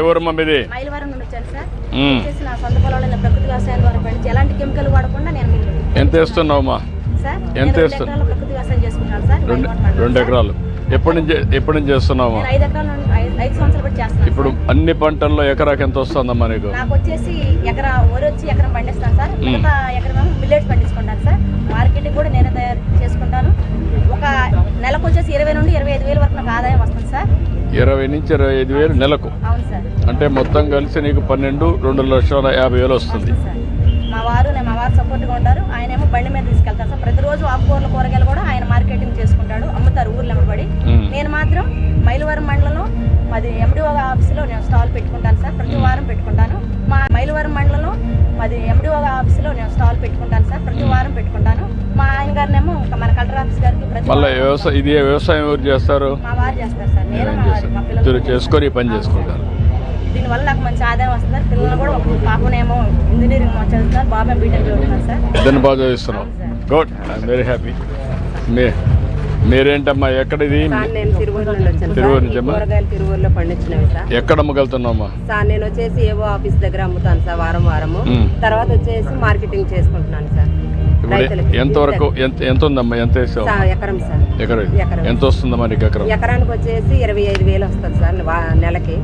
ఎవరమ్మా మీది మైలవరం నుండి వచ్చాను సార్. వచ్చేసి నా సొంత పొలంలో ప్రకృతి వ్యవసాయం ద్వారా పండించి ఎలాంటి కెమికల్ వాడకుండా నేను ఎంత వేస్తున్నావమ్మా? సార్ ఎంత ప్రకృతి వ్యవసాయం చేసుకుంటాను సార్ రెండు. ఎకరాలు. ఎప్పటి నుంచి ఎప్పటి నుంచి చేస్తున్నాను ఇప్పుడు. అన్ని పంటల్లో ఎకరాకి ఎంత వస్తుందమ్మా నీకు? నాకు వచ్చేసి ఎకరా వరి వచ్చి ఎకరం పండిస్తాను సార్. మిగతా ఎకరం మిల్లెట్స్ పండించుకుంటాను సార్. మార్కెటింగ్ కూడా నేనే తయారు చేసుకుంటాను. ఒక నెలకు వచ్చేసి ఇరవై నుండి ఇరవై ఐదు వేల వరకు నాకు ఆదాయం వస్తుంది సార్. ఇరవై నుంచి ఇరవై ఐదు వేలు నెలకు. అవును సార్. అంటే మొత్తం కలిసి నీకు పన్నెండు రెండు లక్షల యాభై వేలు వస్తుంది. మా వారు నేను మా వారు సపోర్ట్గా ఉంటారు. ఆయన ఏమో బండి మీద తీసుకెళ్తారు సార్. ప్రతిరోజు ఆకుకూరల కూరగాయలు కూడా ఆయన మార్కెటింగ్ చేసుకుంటాడు అమ్ముతారు వ్యవసాయం ఇది వ్యవసాయం ఎవరు చేస్తారు? ఇద్దరు చేసుకొని పని చేసుకుంటారు. దీనివల్ల నాకు మంచి ఆదాయం వస్తుంది. పిల్లలు కూడా ఒక పాపనేమో ఇంజనీరింగ్ చదువుతున్నారు. బాబాయ్ బీటెక్ చదువుతున్నారు సార్. ఇద్దరిని బాగా చదివిస్తున్నావు. గుడ్ ఐఎమ్ వెరీ హ్యాపీ మీ మీరేంటమ్మా ఎక్కడిది? తిరువూరు నుండి వచ్చాను తిరువూరు సార్. నుంచి ఈ అమ్మా? కూరగాయలు తిరువూరులో పండించినవి సార్. ఎక్కడ అమ్మగలుగుతున్నావమ్మా సార్ నేను వచ్చేసి ఏవో ఆఫీస్ దగ్గర అమ్ముతాను సార్ వారం వారము. తర్వాత వచ్చేసి మార్కెటింగ్ చేసుకుంటున్నాను సార్. ఎంతవరకు ఎంత ఎంత ఉందమ్మా ఎంత వేసావు? ఎకరం సార్. ఎకరం. ఎంత వస్తుందమ్మా నీకు ఎకరం? ఎకరానికి వచ్చేసి ఇరవై ఐదు వేలు వస్తుంది సార్ నెలకి.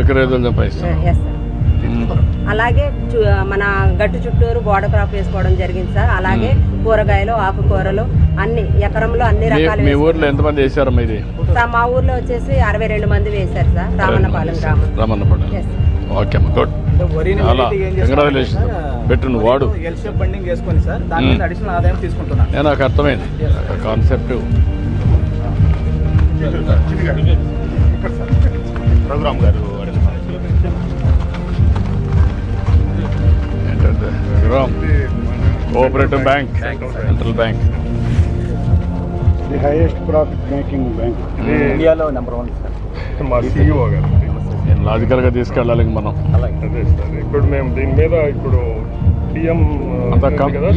ఎకరం ఐదు వేలు సంపాదిస్తాం అలాగే మన గట్టు చుట్టూరు బోర్డర్ క్రాప్ వేసుకోవడం జరిగింది సార్. అలాగే కూరగాయలు ఆకుకూరలు అన్ని ఎకరంలో అన్ని రకాలు మీ. ఊర్లో ఎంతమంది వేసారమ్మా ఇది? మా ఊర్లో వచ్చేసి అరవై రెండు మంది వేశారు సార్ రామన్నపాలెం గ్రామం. రామన్నపాలెం. Okay good. కంగ్రాచులేషన్ నువ్వు వాడు. నేను నాకు అర్థమైంది. కాన్సెప్ట్. రఘురామ్ గారు cooperative bank. Central bank. The highest profit making bank ఇండియాలో నెంబర్ వన్ సార్ మా గారు. లాజికల్గా తీసుకెళ్ళాలి ఇంక మనం. అదే సార్. ఇప్పుడు మేము దీని మీద ఇప్పుడు పిఎం అంతా కం- కదా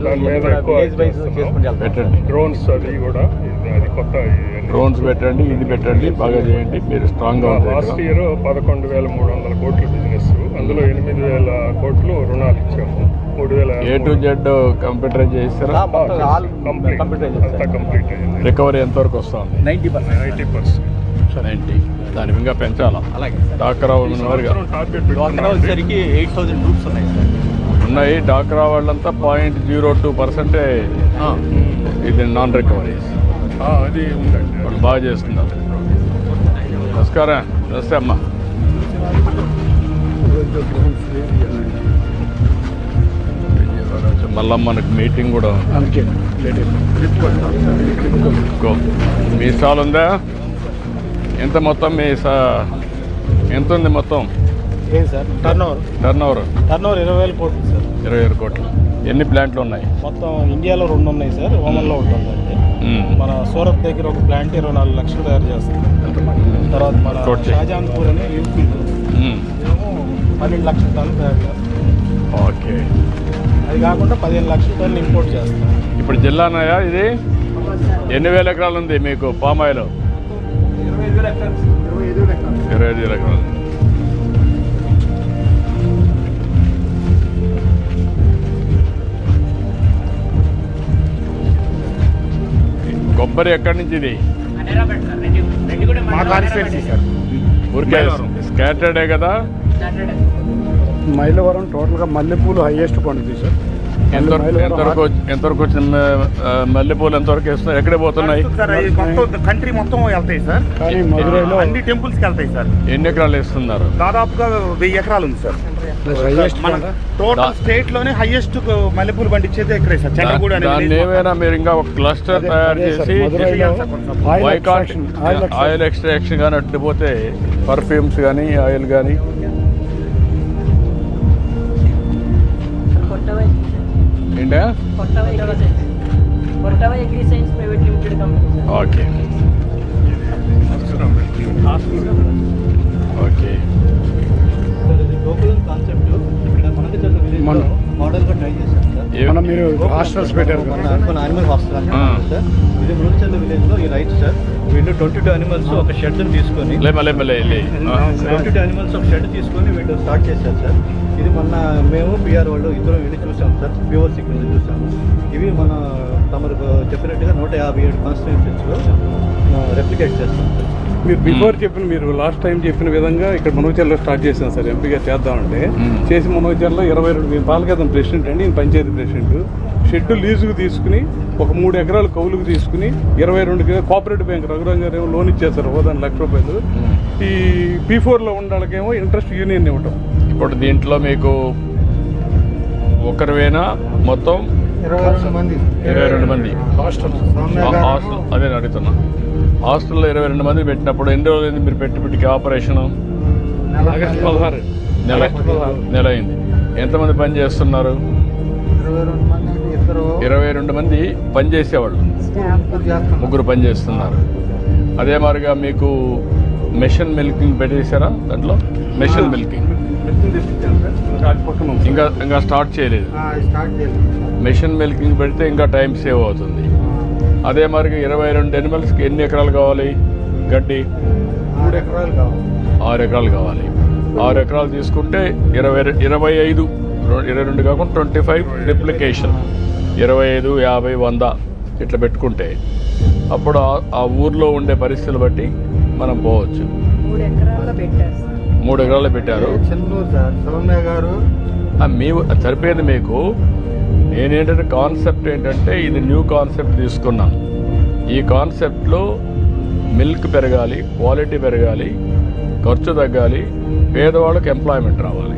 దాని మీద ఎక్కువ. పెట్టండి. డ్రోన్స్ అది కూడా ఇది అది కొత్త డ్రోన్స్ పెట్టండి ఇది పెట్టండి బాగా చేయండి మీరు స్ట్రాంగ్గా లాస్ట్ ఇయర్ పదకొండు వేల మూడు వందల కోట్ల బిజినెస్ అందులో ఎనిమిది వేల కోట్లు రుణాలు ఇచ్చాము. మూడు వేల ఏ టు జెడ్ కంప్యూటరైజ్ చేస్తారా ఆ, మొత్తం ఆల్ కంప్లీట్ కంప్యూటర్ అంతా కంప్లీట్ అయింది రికవరీ ఎంతవరకు వస్తుంది? Ninety percent ninety percent ninety దాని ఇంకా పెంచాలా? అలాగే. డాక్రా డ్వాక్రా వచ్చేసరికి ఎయిట్ థౌసండ్ గ్రూప్స్ ఉన్నాయి సార్ ఉన్నాయి. డాక్రా వాళ్ళంతా పాయింట్ జీరో టూ పర్సెంటే ఇది నాన్ రికవరీ అది ఉందండి. వాళ్ళు బాగా చేస్తున్నారు. నమస్కారం. నమస్తే అమ్మా. మళ్ళా మనకు మీటింగ్ కూడా. మీ స్టాల్ ఉందా? ఎంత మొత్తం మీ ఎంత ఉంది మొత్తం? ఏం sir? Turn over turn over turn over ఇరవై వేలు కోట్లు సార్. ఇరవై ఏడు కోట్లు. ఎన్ని ప్లాంట్లు ఉన్నాయి? మొత్తం ఇండియాలో రెండు ఉన్నాయి సార్. ఓమన్లో అండి మ్మ్. మన సూరత్ దగ్గర ఒక ప్లాంట్ ఇరవై నాలుగు లక్షలు తయారు చేస్తుంది తర్వాత మన. షాజహాన్పూర్ అని యూపీ పన్నెండు లక్షల టన్ను తయారు చేస్తాం ఓకే. అది కాకుండా పదిహేను లక్షల టన్ను ఇంపోర్ట్ చేస్తాం ఇప్పుడు జిల్లానాయా ఇది? ఎన్ని వేల ఎకరాలు ఉంది మీకు పామాయిల్? ఇరవై ఐదు ఎకరాలు కొబ్బరి ఎక్కడి నుంచి ఇది? మా కాన్స్టిట్యున్సీ సార్ ఊరికే స్కాటర్డే కదా? మైలవరం టోటల్గా మల్లెపూలు హైయెస్ట్ పండుతుంది సార్. ఎంతవరకు ఎంతవరకు ఎంతవరకు వచ్చిన మల్లెపూలు ఎంతవరకు వేస్తున్నాయి? ఎక్కడే పోతున్నాయి? కంట్రీ మొత్తం వెళ్తాయి సార్. మధురైలో అన్ని టెంపుల్స్కి వెళ్తాయి సార్. ఎన్ని ఎకరాలు వేస్తున్నారు? దాదాపుగా వెయ్యి ఎకరాలు ఉంది సార్. మన టోటల్ స్టేట్లోనే హైయెస్ట్ మల్లెపూలు పండించేది ఎక్కడే సార్. దాన్ని ఏమైనా మీరు ఇంకా ఒక క్లస్టర్ తయారు చేసి ఆయిల్ ఎక్స్ట్రాక్షన్ కానీ అట్టుపోతే పర్ఫ్యూమ్స్ కానీ ఆయిల్ కానీ సార్ ఓకే ఓకే హాస్టల్స్ పెట్టారు అనుకున్న అనిమల్ హాస్టల్ సార్. ఇది మురుచంద విలేజ్లో ఈ రైతు సార్ వీళ్ళు ట్వంటీ టూ అనిమల్స్ ఒక షెడ్ తీసుకొని. ట్వంటీ టూ అనిమల్స్ ఒక షెడ్ తీసుకొని వీళ్ళు స్టార్ట్ చేశారు సార్. ఇది మొన్న మేము పిఆర్ వాళ్ళు ఇద్దరం వెళ్ళి చూసాం సార్. ప్యూర్ సీక్వెన్స్ చూసాము ఇవి మన తమరు చెప్పినట్టుగా నూట యాభై ఏడు కాన్స్టిట్యూన్సీస్లో రెప్లికేట్ చేస్తాం సార్. మీరు బిఫోర్ చెప్పిన మీరు లాస్ట్ టైం చెప్పిన విధంగా ఇక్కడ మనోచర్లో స్టార్ట్ చేశాం సార్ ఎంపీగా చేద్దామంటే. మ్మ్. చేసి చేసి మనోచర్లో ఇరవై రెండు నేను పాలకేతం ప్రెసిడెంట్ అండి నేను పంచాయతీ ప్రెసిడెంట్. షెడ్ లీజుకు తీసుకుని ఒక మూడు ఎకరాలు కౌలుకు తీసుకుని ఇరవై రెండు కోఆపరేటివ్ బ్యాంక్ రఘురాం గారు ఏమో లోన్ ఇచ్చేస్తారు హోదాని లక్ష రూపాయలు. ఈ పీ ఫోర్లో ఉండాలకేమో ఇంట్రెస్ట్ యూనియన్ ఇవ్వటం. ఇప్పుడు దీంట్లో మీకు ఒకరివేనా మొత్తం ఇరవై రెండు మంది. హాస్టల్. అదే నేను అడుగుతున్నా. హాస్టల్లో ఇరవై రెండు మంది పెట్టినప్పుడు ఎన్ని రోజులు అయింది మీరు పెట్టి పెట్టి ఆపరేషన్? నెల నెల అయింది. ఎంతమంది పని చేస్తున్నారు? ఇరవై రెండు మంది ఇద్దరు ఇరవై రెండు మంది పని చేసేవాళ్ళు చేస్తాం ముగ్గురు పని చేస్తున్నారు అదే మాదిరిగా మీకు మెషిన్ మిల్కింగ్ పెట్టేశారా దాంట్లో? Machine milking. ఇంకా. ఇంకా స్టార్ట్ చేయలేదు. మెషిన్ మిల్కింగ్ పెడితే ఇంకా టైం సేవ్ అవుతుంది. అదే మాదిరిగా ఇరవై రెండు ఎనిమల్స్కి ఎన్ని ఎకరాలు కావాలి? గడ్డి? మూడు ఎకరాలు కావాలి. ఆరు ఎకరాలు కావాలి. ఆరు ఎకరాలు తీసుకుంటే ఇరవై ఇరవై ఐదు ఇరవై రెండు కాకుండా ట్వంటీ ఫైవ్ రిప్లికేషన్ ఇరవై ఐదు యాభై వంద ఇట్లా పెట్టుకుంటే అప్పుడు ఆ- ఆ ఊర్లో ఉండే పరిస్థితులు బట్టి మనం పోవచ్చు. మూడు ఎకరాల్లో పెట్టారు. సార్ మూడు ఎకరాలు పెట్టారు గారు? ఆ మీ సరిపోయేది మీకు. నేనేంటంటే కాన్సెప్ట్ ఏంటంటే ఇది న్యూ కాన్సెప్ట్ తీసుకున్నాను ఈ కాన్సెప్ట్లో మిల్క్ పెరగాలి క్వాలిటీ పెరగాలి ఖర్చు తగ్గాలి పేదవాళ్ళకి ఎంప్లాయ్మెంట్ రావాలి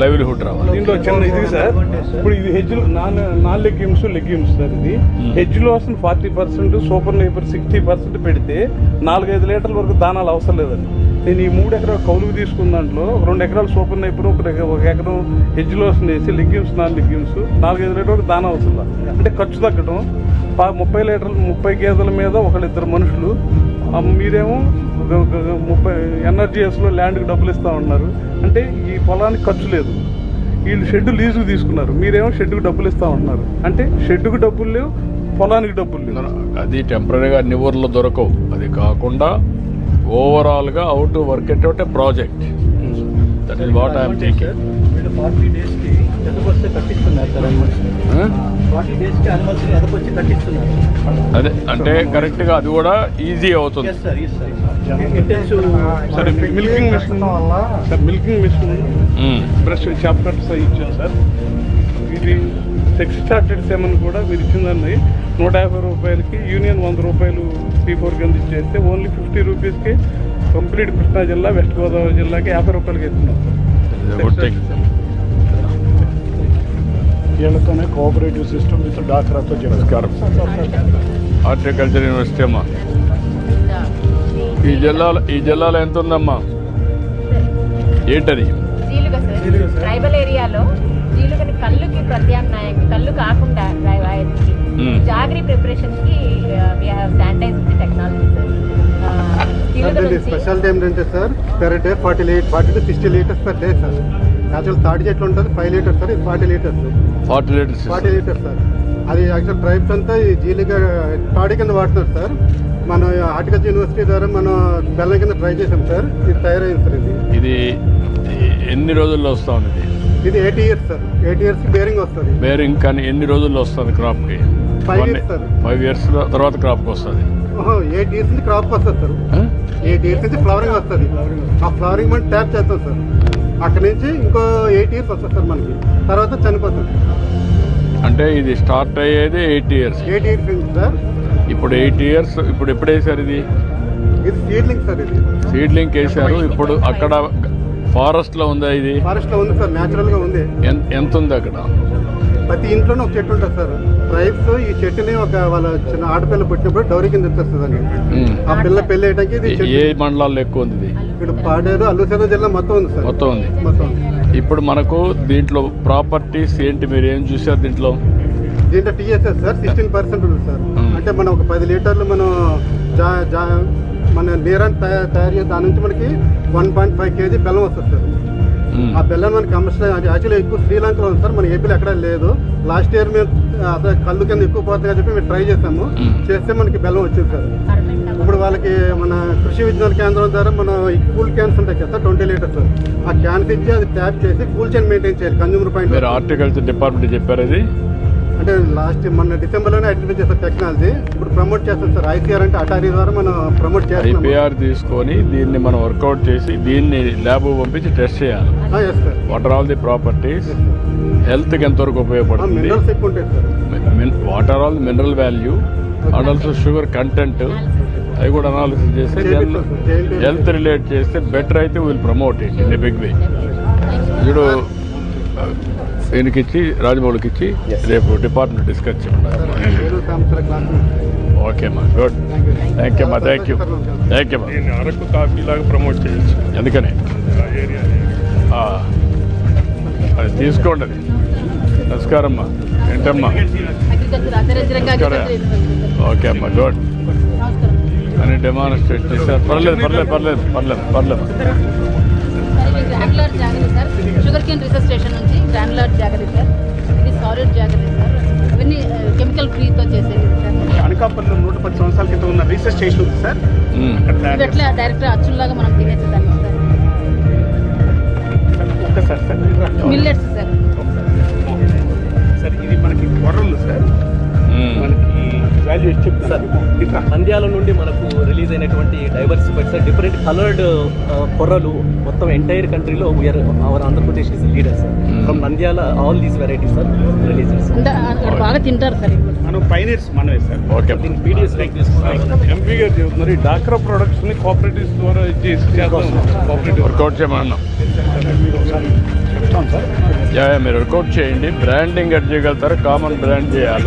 లైవ్లీహుడ్ రావాలి. దీంట్లో చిన్న ఇది సార్ ఇప్పుడు ఇది he's non legumes legumes sir ఇది. హెజ్లో వస్తుంది forty percent super napier sixty percent పెడితే నాలుగైదు లీటర్ల వరకు దానాలు అవసరం లేదండి. నేను ఈ మూడు ఎకరాలు కౌలుకు తీసుకున్న దాంట్లో రెండు ఎకరాలు సూపర్ నేపర్ ఒక ఎక- ఒక ఎకరం హెజ్లో వస్తుంది వేసి లెగ్యూమ్స్ నాన్ లెగ్యూమ్స్ నాలుగైదు లీటర్ వరకు దానా అవసరం అంటే ఖర్చు తగ్గడం ముప్పై లీటర్లు ముప్పై గేదెల మీద ఒకళ్ళిద్దరు మనుషులు మీరేమో ముప్పై ఎన్ఆర్జీఎస్లో ల్యాండ్కి డబ్బులు ఇస్తా ఉన్నారు. అంటే ఈ పొలానికి ఖర్చు లేదు. వీళ్ళు షెడ్ లీజుకు తీసుకున్నారు. మీరేమో షెడ్కి డబ్బులు ఇస్తా ఉంటున్నారు అంటే షెడ్కి డబ్బులు లేవు పొలానికి డబ్బులు లేవు. అది టెంపరీగా అన్ని ఊర్లో దొరకవు. అది కాకుండా ఓవరాల్గా out work at a project that is what I'm forty డేస్కి కట్టిస్తున్నారు సార్ ఫార్టీ డేస్కి కట్టిస్తున్నారు. అదే అంటే కరెక్ట్గా అది కూడా ఈజీ అవుతుంది. Sir sir milking machine sir milking machine. Brush chapter ఇచ్చాను సార్. ఇది సెక్స్ చార్టెడ్ సెమన్ కూడా మీరు ఇచ్చిన దాన్ని నూట యాభై రూపాయలకి యూనియన్ వంద రూపాయలు పీ ఫోర్ కింద ఇచ్చేస్తే ఓన్లీ ఫిఫ్టీ రూపీస్కి కంప్లీట్ కృష్ణా జిల్లా వెస్ట్ గోదావరి జిల్లాకి యాభై రూపాయలకి ఇస్తున్నాం. వీళ్ళతోనే కోఆపరేటివ్ సిస్టమ్ విత్ డాక్రాతో నమస్కారం. హార్టికల్చర్ యూనివర్సిటీ అమ్మా. ఈ జిల్లాలో ఈ జిల్లాలో ఎంత ఉందమ్మా ఏంటది? జీలుగ సార్. ట్రైబల్ ఏరియాలో జీలుగని కళ్ళుకి ప్రత్యామ్నాయం కళ్ళు కాకుండా. జాగరీ ప్రిపరేషన్కి శానిటైజ్ టెక్నాలజీ సార్ ఆ, జీలుగ నుంచి స్పెషాలిటీ ఏంటంటే sir per day forty litre forty to sixty litres per day sir. Actual తాడి చెట్లు ఉంటుంది ఫైవ్ లీటర్స్ సార్ ఇది forty litres. Forty litres. Forty litres sir. అది యాక్చువల్ ట్రైబ్స్ అంతా ఈ జీలిగా తాడి కింద వాడుతున్నారు సార్. మన హార్టికల్చర్ యూనివర్సిటీ ద్వారా మనం బెల్లం కింద ట్రై చేసాం సార్. ఇది తయారైంది సార్ ఇది. ఇది ఎన్ని రోజుల్లో వస్తా ఉంది ఇది ఇది eight years sir. Eight years bearing వస్తుంది. బేరింగ్ కానీ ఎన్ని రోజుల్లో వస్తుంది క్రాప్కి? Sir. ఫైవ్ ఇయర్స్ తర్వాత క్రాప్కి వస్తుంది? ఎయిట్ ఇయర్స్ నుంచి క్రాప్ వస్తుంది సార్. ఎయిట్ ఇయర్స్ నుంచి ఫ్లవరింగ్ వస్తుంది. ఆ ఫ్లవరింగ్ మనం ట్యాప్ చేస్తాం సార్. అక్కడ నుంచి ఇంకో ఎయిట్ ఇయర్స్ వస్తుంది సార్ మనకి. తర్వాత చనిపోతుంది అంటే ఇది స్టార్ట్ అయ్యేది eight years. Eight years sir? ఇప్పుడు ఎయిట్ ఇయర్స్ ఇప్పుడు ఎప్పుడు వేసారు ఇది? ఇది సీడ్లింగ్ సార్ ఇది. సీడ్లింగ్ వేసారు ఇప్పుడు అక్కడ ఫారెస్ట్లో ఉందా ఇది? ఫారెస్ట్లో ఉంది సార్ న్యాచురల్గా ఉంది. ఎంత ఉంది అక్కడ ప్రతి ఇంట్లోనే ఒక చెట్టు ఉంటుంది సార్ ట్రైబ్స్ ఈ చెట్టుని ఒక వాళ్ళ చిన్న ఆడపిల్ల పుట్టినప్పుడు డౌరీ కింద ఉమ్. ఆ పిల్ల పెళ్ళి అయ్యడానికి ఇది ఏ- మండలాల్లో ఎక్కువ ఉంది ఇది ఇక్కడ పాడేరు అల్లూసేన జిల్లా మొత్తం ఉంది సార్ మొత్తం ఉంది మొత్తం. ఇప్పుడు మనకు దీంట్లో ప్రాపర్టీస్ ఏంటి మీరు ఏం చూసారు దీంట్లో దీంట్లో టీఎస్ఎస్ సార్ సిక్స్టీన్ పర్సెంట్ ఉంది సార్. అంటే మనం ఒక పది లీటర్లు మనం జా జా మన నీరాన్ని తయారు తయారు చేసి దాని నుంచి మనకి వన్ పాయింట్ ఫైవ్ కేజీ బెల్లం వస్తుంది సార్. ఆ బెల్లం మనకి కమర్షియల్ యాక్చువల్లీ ఎక్కువ శ్రీలంకలో ఉంది సార్ మన ఏపీలో ఎక్కడ లేదు. లాస్ట్ ఇయర్ మేము అదే కళ్ళు కింద ఎక్కువ పోతుంది అని చెప్పి మేము ట్రై చేసాము. చేస్తే మనకి బెల్లం వచ్చింది సార్. ఇప్పుడు వాళ్ళకి మన కృషి విజ్ఞాన కేంద్రం ద్వారా మన ఈ కూల్ క్యాన్స్ ఉంటాయి కదా ట్వంటీ లీటర్స్. ఆ క్యాన్స్ ఇచ్చి అది ట్యాప్ చేసి కూల్ చైన్ మెయింటైన్ చేయాలి కన్జ్యూమర్ మీరు పాయింట్ హార్టికల్చర్ డిపార్ట్మెంట్ చెప్పారు ఇది? అంటే లాస్ట్ మన డిసెంబర్లోనే ఐడెంటిఫై చేస్తాం టెక్నాలజీ ఇప్పుడు ప్రమోట్ చేస్తాం సార్. ఐసీఆర్ అంటే అటారీ ద్వారా మనం ప్రమోట్ చేస్తున్నాం. ఐపీఆర్ తీసుకొని దీన్ని మనం వర్కౌట్ చేసి దీన్ని ల్యాబ్ పంపించి టెస్ట్ చేయాలి. What are all the properties హెల్త్కి ఎంతవరకు ఉపయోగపడుతుంది? What are all mineral value and also sugar content అవి కూడా అనాలిసిస్ చేస్తే. హెల్త్ రిలేట్ చేస్తే బెటర్ అయితే will promote it in big way ఇప్పుడు ఈయనకి ఇచ్చి రాజమౌళికి ఇచ్చి రేపు డిపార్ట్మెంట్ డిస్కస్ చేయండి ఏడు సంవత్సరాల క్లాస్ ఓకే అమ్మా గుడ్ థ్యాంక్ యూ అమ్మా thank you thank you Araku coffee లాగా ప్రమోట్ చేయొచ్చు ఎందుకని అది తీసుకోండి అది నమస్కారం అమ్మా ఏంటమ్మా ఓకే అమ్మా గుడ్ అని డెమాన్స్ట్రేట్ చేశారు పర్లేదు పర్లేదు పర్లేదు పర్లేదు పర్లేదు sugar cane research station granular jaggery sir ఇది సాలిడ్ జాగరీ సార్ అవన్నీ కెమికల్ ఫ్రీతో చేసేది సార్. అనకాపల్లిలో నూట పది సంవత్సరాల క్రితం ఉన్న రీసెర్చ్ స్టేషన్ ఉంది సార్. ఇది ఎట్లా డైరెక్ట్ అచ్చుల్లాగా మనం తినేసేదాన్ని సార్. ఒక్కసారి sir millets sir sir. Value చెప్తారు నంద్యాల నుండి మనకు రిలీజ్ అయినటువంటి డైవర్సిఫైడ్ సార్ డిఫరెంట్ కలర్డ్ కొర్రలు మొత్తం ఎంటైర్ కంట్రీలో we are hour Andhra Pradesh is leader sir from Nandyal all these varieties sir అక్కడ బాగా తింటారు సార్ మనం పైనీర్స్ మనమే sir okay PDS like MP గారు చెబుతున్నారు ఈ డాక్రా ప్రొడక్ట్స్ని కోఆపరేటివ్స్ ద్వారా చేసి వర్కౌట్ చేయమన్నాం. చెప్తాం సార్ యా యా, మీరు వర్కౌట్ చేయండి. బ్రాండింగ్ ఎట్ చేయగలుగుతారు కామన్ బ్రాండ్ చేయాలి.